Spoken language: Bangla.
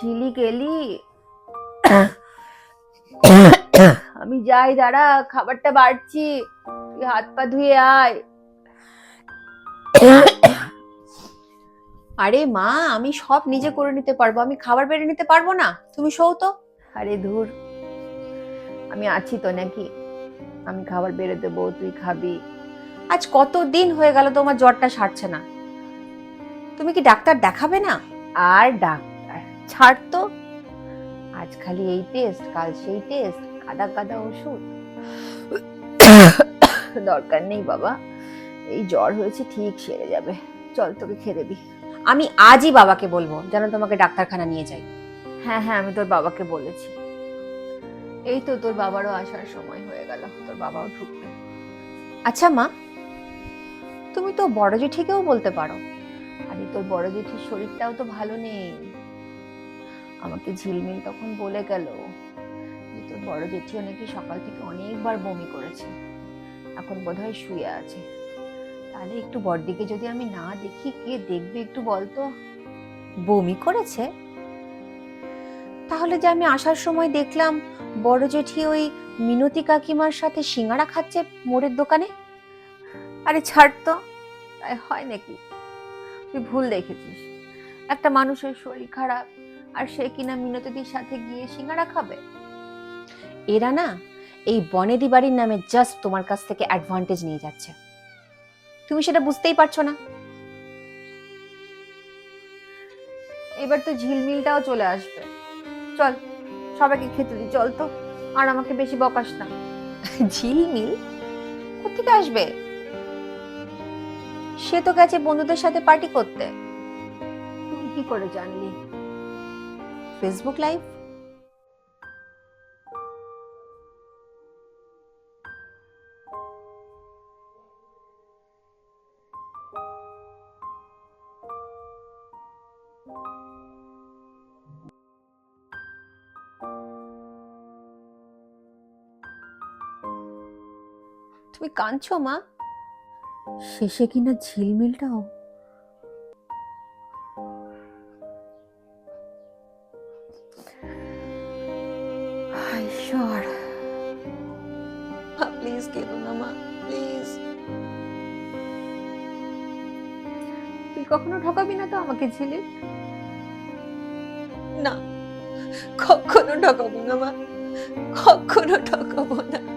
ঝিলিক গেলি। আমি যাই দাঁড়া খাবারটা বাড়ছি। তুই হাত পা ধুয়ে আয়। আরে মা আমি সব নিজে করে নিতে পারব। আমি খাবার বেড়ে নিতে পারব না। তুমি শোও তো। আরে ধুর। আমি আছি তো নাকি? আমি খাবার বেড়ে দেবো তুই খাবি। আজ কত দিন হয়ে গেল তোমার জ্বরটা সারছে না। তুমি কি ডাক্তার দেখাবে না? আর ডাক্তার ছাড় আজ খালি এই টেস্ট কাল সেই টেস্ট কাদা কাদা ওষুধ। দরকার নেই বাবা। এই জ্বর হয়েছে, ঠিক সেরে যাবে। চল তোকে খেতে দি আমি আজই বাবাকে বলব, যেন তোমাকে ডাক্তারখানা নিয়ে যাই হ্যাঁ হ্যাঁ আমি তোর বাবাকে বলেছি। এই তো তোর বাবারও আসার সময় হয়ে গেল, তোর বাবাও ঢুকবে। আচ্ছা মা, তুমি তো বড় জেঠিকেও বলতে পারো। আরে তোর বড় জেঠির শরীরটাও তো ভালো নেই। আমাকে ঝিলমিল তখন বলে গেল যে তোর বড় জেঠিও নাকি সকাল থেকে অনেকবার বমি করেছে। এখন বোধহয় শুয়ে আছে। তাহলে একটু বড়দিকে যদি আমি না দেখি, কে দেখবে একটু বলতো বমি করেছে? তাহলে যে আমি আসার সময় দেখলাম বড় জেঠি ওই মিনতি কাকিমার সাথে সিঙ্গারা খাচ্ছে মোড়ের দোকানে? আরে ছাড় তো, তাই হয় নাকি? তুই ভুল দেখেছিস। একটা মানুষের শরীর খারাপ আর সে কিনা মিনতিদির সাথে গিয়ে সিঙ্গারা খাবে? এরা না, এই বনেদি বাড়ির নামে জাস্ট তোমার কাছ থেকে অ্যাডভান্টেজ নিয়ে যাচ্ছে। তুমি সেটা বুঝতেই পারছ না। এবার তো ঝিলমিলটাও চলে আসবে। চল, সবাইকে খেতে দি চল তো। আর আমাকে বেশি বকাস না। ঝিলমিল? কোথেকে আসবে? সে তো গেছে বন্ধুদের সাথে পার্টি করতে। তুই কি করে জানলি? ফেসবুক লাইভ তুমি কাঁদছো মা? শেষে কিনা ঝিলমিলটাও? ঈশ্বর প্লিজ কেঁদো না মা প্লিজ তুই কখনো ঠকাবি না তো আমাকে ঝিলিক না কখনো ঠকাবো না মা। কখনো ঠকাবো না।